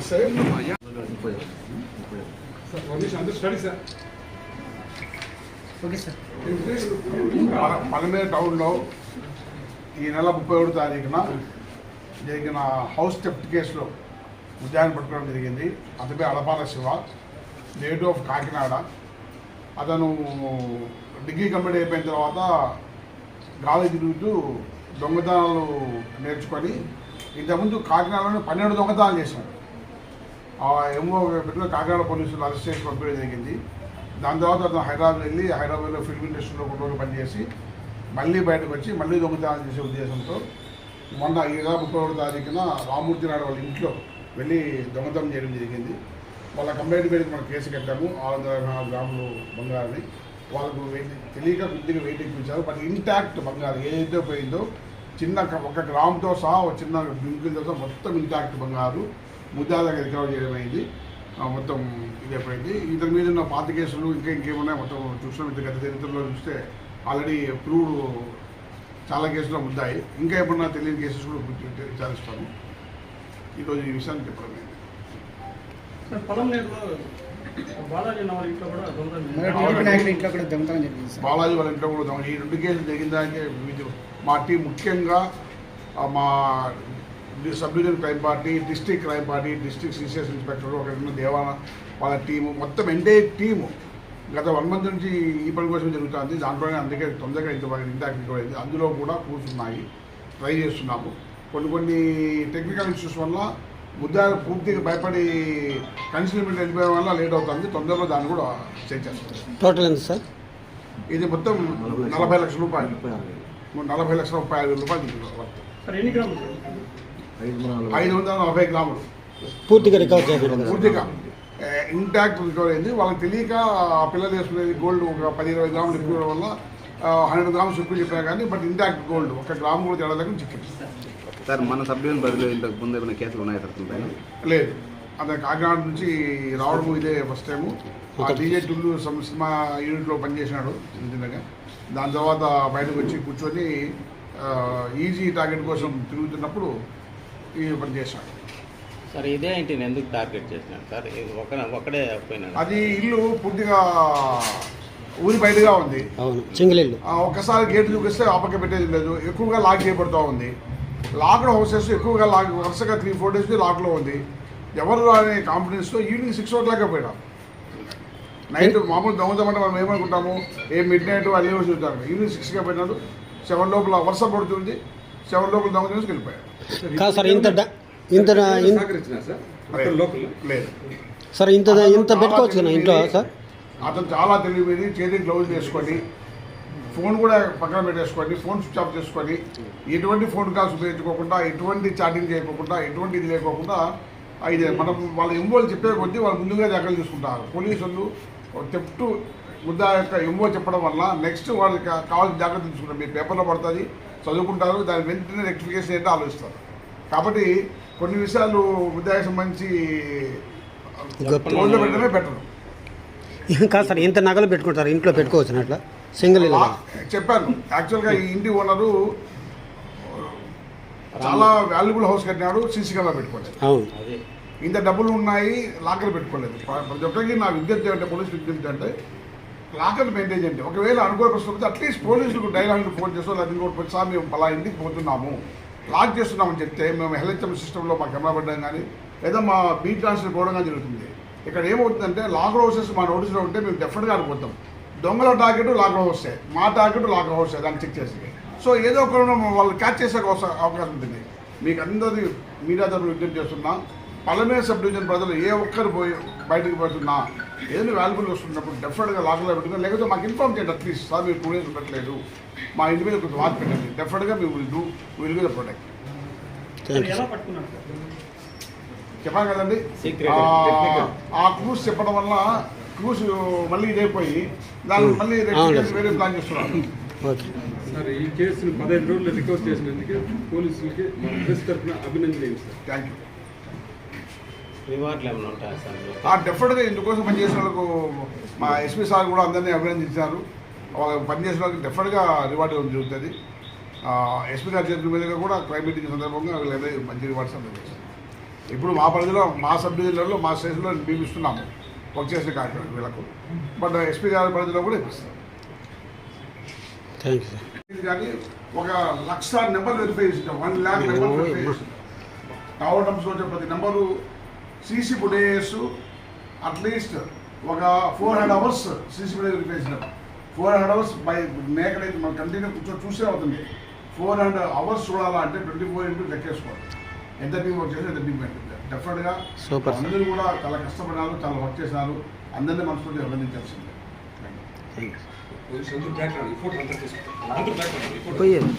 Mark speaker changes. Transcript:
Speaker 1: Sir
Speaker 2: Palamaner టౌన్లో ఈ నెల ముప్పై ఒకటో తారీఖున జరిగిన హౌస్ థెఫ్ట్ కేసులో ఉద్యానం పట్టుకోవడం జరిగింది. అతపై అడపాల శివ నేటివ్ ఆఫ్ కాకినాడ అతను డిగ్రీ కంప్లీట్ అయిపోయిన తర్వాత గాలి తిరుగుతూ దొంగతనాలు నేర్చుకొని ఇంతకుముందు కాకినాడలోనే పన్నెండు దొంగతనాలు చేశారు. ఆ ఏమో పెట్టిన కాకినాడ పోలీసులు అరెస్ట్ చేసి పంపించడం జరిగింది. దాని తర్వాత అతను హైదరాబాద్ వెళ్ళి హైదరాబాద్లో ఫిల్మ్ ఇండస్ట్రీలో కొన్ని రోజులు పనిచేసి మళ్ళీ బయటకు వచ్చి మళ్ళీ దొంగతనాలు చేసే ఉద్దేశంతో మొన్న ఇరవై ముప్పై ఒకటి తారీఖున రామూర్తి నాయుడు వాళ్ళ ఇంట్లో వెళ్ళి దొంగతనం చేయడం జరిగింది. వాళ్ళ కంప్లైంట్ మీద మనం కేసు కట్టాము. ఆరు వందల నాలుగు గ్రాములు బంగారాన్ని వాళ్ళకు వెయిట్ తెలియక కొద్దిగా వెయిట్ ఎక్కించారు. బట్ ఇంటాక్ట్ బంగారం ఏదైతే పోయిందో చిన్న ఒక గ్రామ్తో సహా ఒక చిన్న బింకులతో సహా మొత్తం ఇంటాక్ట్ బంగారు. ముద్దాల రికవర్ చేయడం అయింది మొత్తం ఇది అయిపోయింది. ఇతని మీద ఉన్న పాత కేసులు ఇంకా ఇంకేమున్నాయి? మొత్తం చూసినాం ఇంత గత చరిత్రలో చూస్తే ఆల్రెడీ ప్రూవ్డ్ చాలా కేసులు ముద్దాయి. ఇంకా ఏమన్నా తెలియని కేసెస్ కూడా గుర్తు- విచారిస్తాను ఈరోజు ఈ విషయాన్ని చెప్పడం అయింది
Speaker 3: సార్ పొలం బాలాజీ వాళ్ళ ఇంట్లో కూడా దొంగతనం జరిగింది.
Speaker 2: బాలాజీ వాళ్ళ ఇంట్లో దొంగ- ఈ రెండు కేసులు జరిగిన దానికే వివిధ మా టీం ముఖ్యంగా మా sub division crime party district crime party district CCS inspector ఒక దేవాన వాళ్ళ టీము మొత్తం ఎంటైర్ టీము గత వన్ మంత్ నుంచి ఈ పని కోసం జరుగుతుంది. దాంట్లోనే అందుకే తొందరగా ఇంత ఇంటాక్ట్ అయింది అందులో కూడా కూర్చున్నాయి. ట్రై చేస్తున్నాము. కొన్ని కొన్ని టెక్నికల్ ఇష్యూస్ వల్ల ముద్దాలు పూర్తిగా భయపడి కన్సిల్మెంట్ వెళ్ళిపోయడం వల్ల లేట్ అవుతుంది. తొందరలో దాన్ని కూడా చెక్ చేస్తాం
Speaker 4: టోటల్ ఎంత సార్?
Speaker 2: ఇది మొత్తం నలభై లక్షల. రూపాయలు. నలభై లక్షల ముప్పై ఐదు రూపాయలు? ఐదు వందల నలభై. గ్రాములు.
Speaker 4: పూర్తిగా రికవర్ చేయబడింది
Speaker 2: పూర్తిగా ఇంటాక్ట్ రికవర్ అయింది. వాళ్ళకి తెలియక ఆ పిల్లలు వేసుకునేది గోల్డ్ ఒక పది ఇరవై గ్రాములు ఎక్కువ ఇవ్వడం వల్ల హండ్రెడ్ గ్రామ్స్ ఎక్కువ చెప్పారు కానీ బట్ ఇంటాక్ట్ గోల్డ్. ఒక గ్రామ్ కూడా తేడా దగ్గర చిక్కింది.
Speaker 5: సార్ మన డివిజన్ పరిధిలో ఇంతకు ముందు ఏమైనా కేసులు ఉన్నాయా సార్ పైన?
Speaker 2: లేదు. అదే కాకినాడ నుంచి రావడం ఇదే ఫస్ట్ టైము ఆ డీజే టుల్లు సం- సినిమా యూనిట్లో పనిచేసినాడు చిన్నగా దాని తర్వాత బయటకు వచ్చి కూర్చొని ఈజీ టార్గెట్ కోసం తిరుగుతున్నప్పుడు ఈ పని చేశాడు.
Speaker 6: సార్ ఇదే ఇంటిని ఎందుకు టార్గెట్ చేసినారు సార్? ఇది ఒక ఒకడే పోయినాడు.
Speaker 2: అది ఇల్లు పూర్తిగా ఊరి బయటగా ఉంది.
Speaker 4: అవును. సింగిల్ ఇల్లు.
Speaker 2: ఆ, ఒక్కసారి గేట్ చూపిస్తే ఆపక పెట్టేది లేదు. ఎక్కువగా లాక్ చేయబడుతూ ఉంది. లాక్డ్ హౌసెస్ ఎక్కువగా లాక్ వరుసగా త్రీ ఫోర్ డేస్ లాక్లో ఉంది. ఎవరు అనే కాన్ఫిడెన్స్తో ఈవినింగ్ సిక్స్ ఓ క్లాక్ పోయినాం. నైట్ మామూలు దొంగతమంటే మనం ఏమనుకుంటాము? ఏ మిడ్ నైట్ అల్లే చూద్దాం. ఈవినింగ్ సిక్స్గా పోయినాడు సెవెన్ లోపల వర్షం పడుతుంది. సెవెన్ లోపల దొంగ తీసుకు వెళ్ళిపోయాడు
Speaker 4: సార్ ఇంత ఇంత ఇన్-
Speaker 1: సహకరించిన సార్? అక్కడ లోకల్
Speaker 2: లేదు.
Speaker 4: సార్ ఇంత ఇంత పెట్టుకోవచ్చు ఇంట్లో సార్?
Speaker 2: అతను చాలా తెలివిది చేతికి గ్లౌజ్ వేసుకొని ఫోన్ కూడా పక్కన పెట్టేసుకొని ఫోన్ స్విచ్ ఆఫ్ చేసుకొని ఎటువంటి ఫోన్ కాల్స్ ఉపయోగించుకోకుండా ఎటువంటి చాటింగ్ చేయకోకుండా ఎటువంటి ఇది లేకోకుండా ఇది మనం వాళ్ళ ఎంబోలు చెప్పే కొద్దీ వాళ్ళు ముందుగా జాగ్రత్తలు తీసుకుంటారు. పోలీసులు చెప్తూ ముద్దా యొక్క ఎంబో చెప్పడం వల్ల నెక్స్ట్ వాళ్ళకి కావాల్సిన జాగ్రత్తలు తీసుకుంటారు. మీ పేపర్లో పడుతుంది చదువుకుంటారు దాని వెంటనే రెక్టిఫికేషన్ ఏంటో ఆలోచిస్తారు. కాబట్టి కొన్ని విషయాలు ముద్దాకి సంబంధించి పెట్టడమే బెటర్.
Speaker 4: కాదు సార్ ఇంత నగలు పెట్టుకుంటారు ఇంట్లో పెట్టుకోవచ్చు అట్లా? సింగిల్
Speaker 2: చెప్పాను. యాక్చువల్గా ఈ ఇంటి ఓనరు చాలా వాల్యుబుల్ హౌస్ కట్టినాడు సీసీ కెమెరా పెట్టుకోలేదు.
Speaker 4: అవును.
Speaker 6: అదే.
Speaker 2: ఇంత డబ్బులు ఉన్నాయి లాకర్ పెట్టుకోలేదు. ప్ర- ప్రతి ఒక్కరికి నా విద్యుత్ అంటే పోలీస్ విద్యుత్ అంటే లాకర్ మెయింటైన్ చేయండి. ఒకవేళ అనుకూల ప్రశ్న వస్తే అట్లీస్ట్ పోలీసులకు డైలాగ్ ఫోన్ చేస్తూ లేదా ఇంకోటి వచ్చి సార్ మేము పలా ఇంటికి పోతున్నాము. లాక్ చేస్తున్నామని చెప్తే మేము హెల్హెచ్ఎం సిస్టంలో మా కెమెరా పెట్టడం కానీ లేదా మా బీ ట్రాన్స్ఫర్ పోవడం కానీ జరుగుతుంది. ఇక్కడ ఏమవుతుందంటే లాక్ హౌసెస్ మా నోటీస్లో ఉంటే మేము డెఫినెట్గా అనుకుంటాం దొంగల టార్గెట్ లాక్ హౌసే మా టార్గెట్ లాక్ హౌసే దాన్ని చెక్ చేసి. సో ఏదో ఒక వాళ్ళు క్యాచ్ చేసే అవకాశం ఉంటుంది. మీకు అందరి మీడియా తరఫున విజ్ఞప్తి చేస్తున్నా. పలమేరు సబ్ డివిజన్ ప్రజలు ఏ ఒక్కరు పోయి బయటకు పోతున్నా ఏదైనా వాల్యుబుల్ వస్తున్నప్పుడు డెఫినెట్గా లాక్లో పెట్టుకుని లేకపోతే మాకు ఇన్ఫార్మ్ చేయండి. అట్లీస్ట్ సార్ మీరు టూ డేస్ ఉండట్లేదు. మా ఇంటి మీద కొంచెం వాచ్ పెట్టండి. డెఫినెట్గా మీ will do will do the product
Speaker 3: sir
Speaker 2: చెప్పాను కదండి. ఆ క్రూస్ చెప్పడం వల్ల క్రూస్ మళ్ళీ ఇదైపోయి దాన్ని మళ్ళీ వేరే ప్లాన్ చేస్తున్నారు
Speaker 1: సార్ ఈ కేసును పదహైదు రోజులు రికవర్ చేసినందుకు పోలీసులకి మన ప్రెస్ తరఫున అభినందనలు. సార్
Speaker 2: థ్యాంక్ యూ
Speaker 6: రివార్డులు ఏమైనా ఉంటాయా సార్? మీకు?
Speaker 2: ఆ డెఫినెట్గా ఇందుకోసం పనిచేసిన వాళ్ళకు మా ఎస్పీ సార్ కూడా అందరినీ అభినందించారు. వాళ్ళు పనిచేసిన వాళ్ళకి డెఫినెట్గా రివార్డు ఇవ్వడం జరుగుతుంది. ఎస్పీ గారి చేతుల మీదుగా కూడా క్రైమ్ మీటింగ్ సందర్భంగా వీళ్ళైతే మంచి రివార్డ్స్ అందజేస్తారు ఇప్పుడు మా పరిధిలో మా సబ్ డివిజన్లలో మా స్టేషన్లో మేము ఇస్తున్నాము. వర్క్ చేసిన కార్యక్రమం వీళ్ళకు. బట్ ఎస్పీ గారి పరిధిలో కూడా ఇప్పిస్తాం.
Speaker 4: థ్యాంక్ యూ సార్
Speaker 2: ఇది కానీ ఒక లక్ష నెంబర్ వెరిఫై చేసింటాం వన్ ల్యాక్ నెంబర్ వెరిఫై చేసింటాం టవర్ టమ్స్లో వచ్చే ప్రతి number CC footages at least ఒక four hundred hours CC footage verify చేసినాం. ఫోర్ హండ్రెడ్ అవర్స్ బై నేకడైతే మనం కంటిన్యూ కూర్చొని చూసే అవుతుంది. ఫోర్ హండ్రెడ్ అవర్స్ చూడాలంటే ట్వంటీ ఫోర్ ఇంటూ లెక్కేసుకోవాలి. ఎంత టీం వర్క్ చేసి ఎంత టీం డెఫినెట్గా
Speaker 4: sir.
Speaker 2: అందరూ కూడా చాలా కష్టపడినారు చాలా వర్క్ చేసినారు అందరినీ మనస్ఫూర్తిగా అభినందించాల్సిందే
Speaker 4: పోయేది